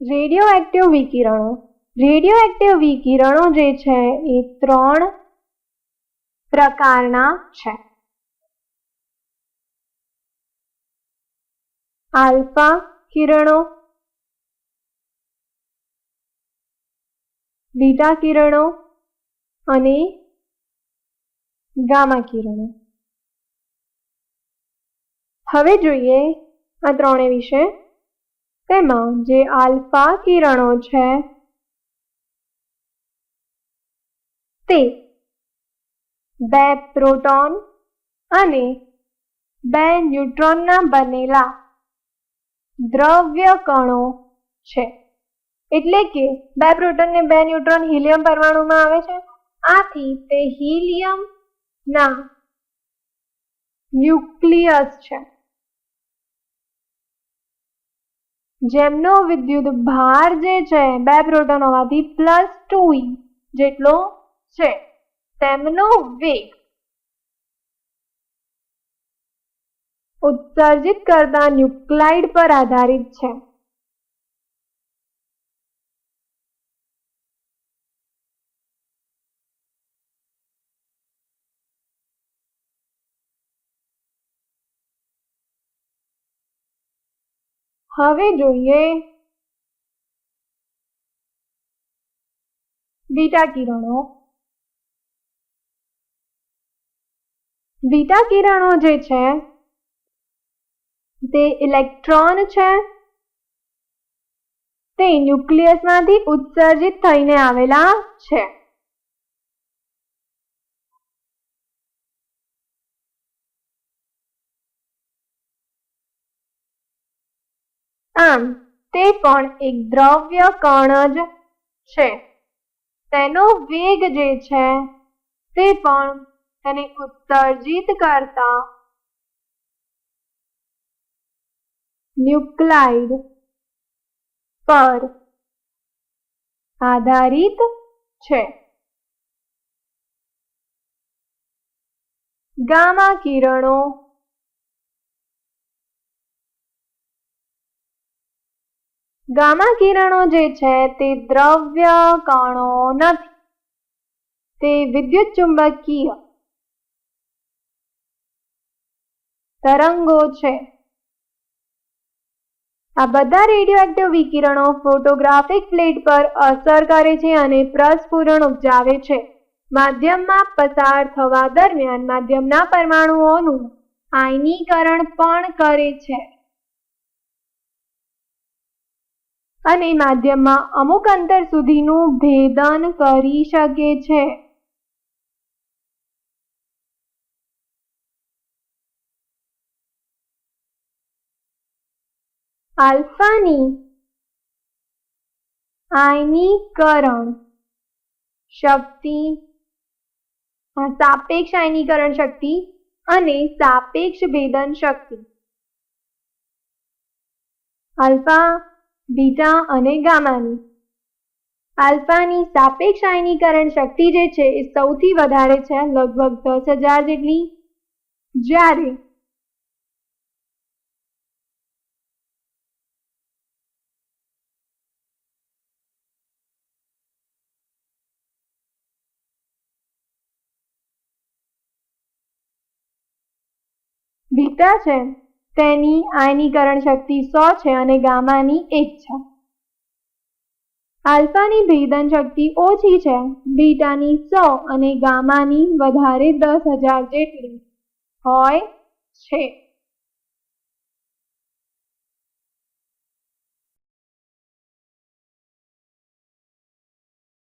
Radio active વિકિરણો. Radio active વિકિરણો જે છે એ ત્રણ પ્રકારના છે. આલ્ફા કિરણો, બીટા કિરણો અને ગામા કિરણો. હવે જોઈએ આ ત્રણે વિશે તેમાં જે આલ્ફા કિરણો છે તે બે પ્રોટોન અને બે ન્યુટ્રોનના બનેલા દ્રવ્ય કણો છે. એટલે કે બે પ્રોટોન ને બે ન્યુટ્રોન હિલિયમ પરમાણુમાં આવે છે. આથી તે હિલિયમ ના ન્યુક્લિયસ છે. જેમનો વિદ્યુત ભાર જે છે, બે પ્રોટોન હોવાથી પ્લસ ટુ જેટલો છે. તેમનો વેગ ઉત્સર્જિત કરતા ન્યુક્લાઇડ પર આધારિત છે. હવે જોઈએ બીટા કિરણો. બીટા કિરણો જે છે, તે ઇલેક્ટ્રોન છે. તે ન્યુક્લિયસમાંથી ઉત્સર્જિત થઈને આવેલા છે. આમ, તે પણ એક દ્રવ્ય કણ જ છે. તેનો વેગ જે છે, તે પણ તેને ઉત્સર્જિત કરતા ન્યુક્લાઇડ પર આધારિત છે. ગામા કિરણો ગામા કિરણો જે છે તે દ્રવ્ય કણો નથી. તે વિદ્યુત ચુંબકીય તરંગો છે. આ બધા રેડિયોએક્ટિવ વિકિરણો ફોટોગ્રાફિક પ્લેટ પર અસર કરે છે અને પ્રસ્ફુરણ ઉપજાવે છે. માધ્યમમાં પસાર થવા દરમિયાન માધ્યમના પરમાણુઓનું આયનીકરણ પણ કરે છે. અને માધ્યમમાં અમુક અંતર સુધીનું ભેદન કરી શકે છે. આલ્ફાની આયનીકરણ શક્તિ સાપેક્ષ આયનીકરણ શક્તિ અને સાપેક્ષ ભેદન શક્તિ. આલ્ફા બીટા અને ગામાની. આલ્ફાની સાપેક્ષ આયનીકરણ શક્તિ જે છે એ સૌથી વધારે છે, લગભગ દસ હજાર જેટલી. જ્યારે બીટા છે તેની આયનીકરણ શક્તિ સો છે અને ગામાની એક છે. આલ્ફાની ભેદન શક્તિ ઓછી છે, બીટાની સો અને ગામાની વધારે દસ હજાર જેટલી હોય છે.